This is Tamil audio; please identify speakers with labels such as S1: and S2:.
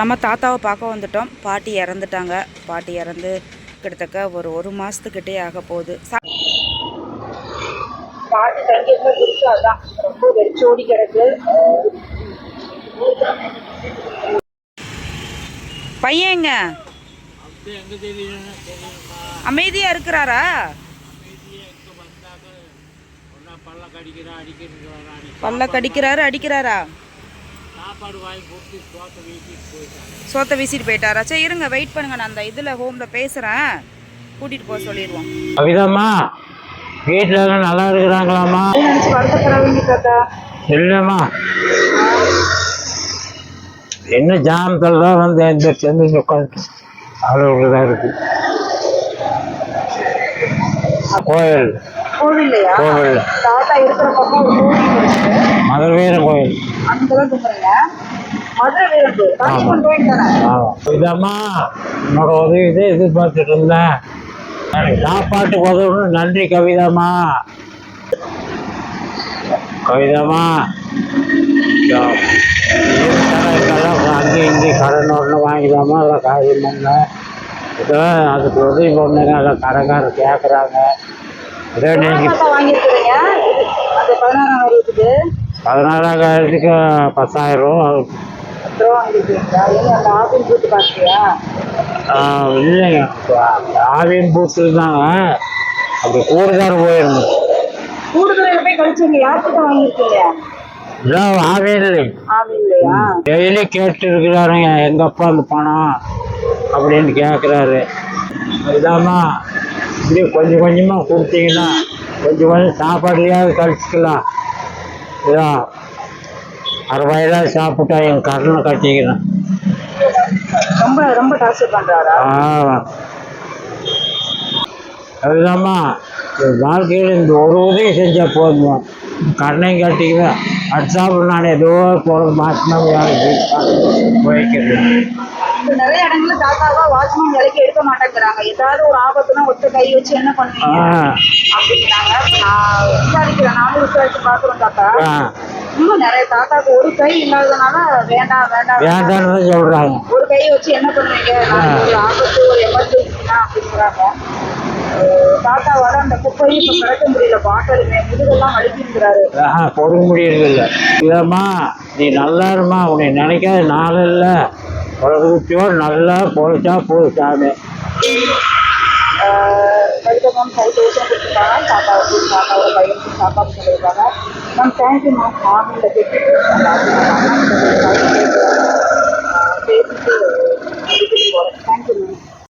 S1: நம்ம தாத்தாவை பார்க்க வந்துட்டோம். பாட்டி இறந்துட்டாங்க. பாட்டி இறந்து கிட்டத்தட்ட ஒரு ஒரு மாதத்துக்கிட்டே ஆக போகுது.
S2: பாட்டு தங்கியிருந்த குடிச்சு அதான் ரொம்ப வெறிச்சோடி கிடக்கு.
S1: பையங்க அமைதியா இருக்கிறாரா? பல்ல கடிக்கிறாரு அடிக்கிறாரா? சோத்தை வீசிட்டு போயிட்டாரா? சரி இருங்க வெயிட் பண்ணுங்க. நான் அந்த இதில் ஹோமில் பேசுகிறேன் கூட்டிகிட்டு போக சொல்லிடுவோம்.
S3: கவிதாம்மா வீட்டில் எல்லாம் நல்லா இருக்கிறாங்களாம்மா? இல்லைம்மா. என்ன ஜாமத்தில் தான் வந்து இந்த சென்று உட்காந்து அளவுக்கு தான் இருக்கு. கோயில் கோவில். மதுரை வீரன் கோயில்
S2: தானே?
S3: கவிதாம்மா என்னோட உதவி இதை எதிர்பார்த்துட்டு இருந்தேன். எனக்கு சாப்பாட்டுக்கு உதவணும் நன்றி கவிதாம்மா. கவிதாம்மா அங்கேயும் இங்கேயும் கடன் ஒன்று வாங்கிதாம்மா அதில் காரியம் பண்ணல இதெல்லாம் அதுக்கு உதவி பண்ணுங்க அதை கடைக்காரர் கேட்குறாங்க இதே நீங்கள் பதினாறாயிரத்துக்கு பத்தாயிரம். இல்லைங்க. ஆவின் பூத்தில் தாங்க அப்படி கூடுதல் போயிருந்தோம்.
S2: கூடுதலையில போய் கழிச்சீங்க யார்கிட்ட வாங்கியிருக்கீங்க? ஆவில்லையா
S3: டெய்லி கேட்டு இருக்கிறாருங்க எங்கப்பா அந்த பணம் அப்படின்னு கேட்குறாரு இதாம்மா இப்படி கொஞ்சம் கொஞ்சமாக கொடுத்தீங்கன்னா கொஞ்சம் கொஞ்சம் சாப்பாடுலையாவது கழிச்சிக்கலாம். இதான் அறுபதாயிரம் சாப்பிட்டா என் கடனை கட்டிக்கிறேன்.
S2: ரொம்ப ரொம்ப டார்ச்சர்
S3: ஆ அதுதாம்மா. வாழ்க்கையில் இந்த ஒரு உதவி செஞ்சால் போதுமா கண்ணையும் கட்டிக்குவேன் அடுத்தாப்புல நான் ஏதோ போகிற மாசமாக வேலைக்கு போய்க்கிறது.
S2: இப்ப நிறைய இடங்கள்ல தாத்தாவா வாட்ச்மேன் வேலைக்கு எடுக்க மாட்டேங்கிறாங்க. ஏதாவது ஒரு ஆபத்துனா ஒத்த கை வச்சு என்ன பண்ணுவீங்க? அப்படிங்கிறாங்க. நான் விசாரிக்கிறேன். நானும் விசாரிச்சு பாக்குறோம் தாத்தா. இன்னும் நிறைய தாத்தாக்கு ஒரு கை இல்லாததுனால வேண்டாம் வேண்டாம் வேண்டாம்.
S3: வேண்டான்னு தான் சொல்கிறாங்க
S2: ஒரு கை வச்சு என்ன பண்ணுவீங்க? ஒரு ஆபத்து ஒரு எமர்ஜென்சினா அப்படிங்கிறாங்க. தாத்தாவால அந்த குப்பையும் இப்ப கிடக்க முடியல பாட்டலுமே. முதுகெல்லாம் வலிக்குங்கிறாரு
S3: ஆஹா பொறுக்க முடியறதில்ல. இதம்மா நீ நல்லா இருமா உன்னை நினைக்காத நாள் இல்லை உலகத்தோடு நல்லா பொழைச்சா போதும் சாமி.
S2: மெடிக்கல் மேம் ஃபைவ் தௌசண்ட் கொடுத்துருக்காங்க. தாத்தாவுக்கு தாத்தாவோட பையனுக்கு சாப்பாடு சொல்லியிருக்காங்க மேம் தேங்க்யூ மேம் ஆஃபீஸில் கேட்டு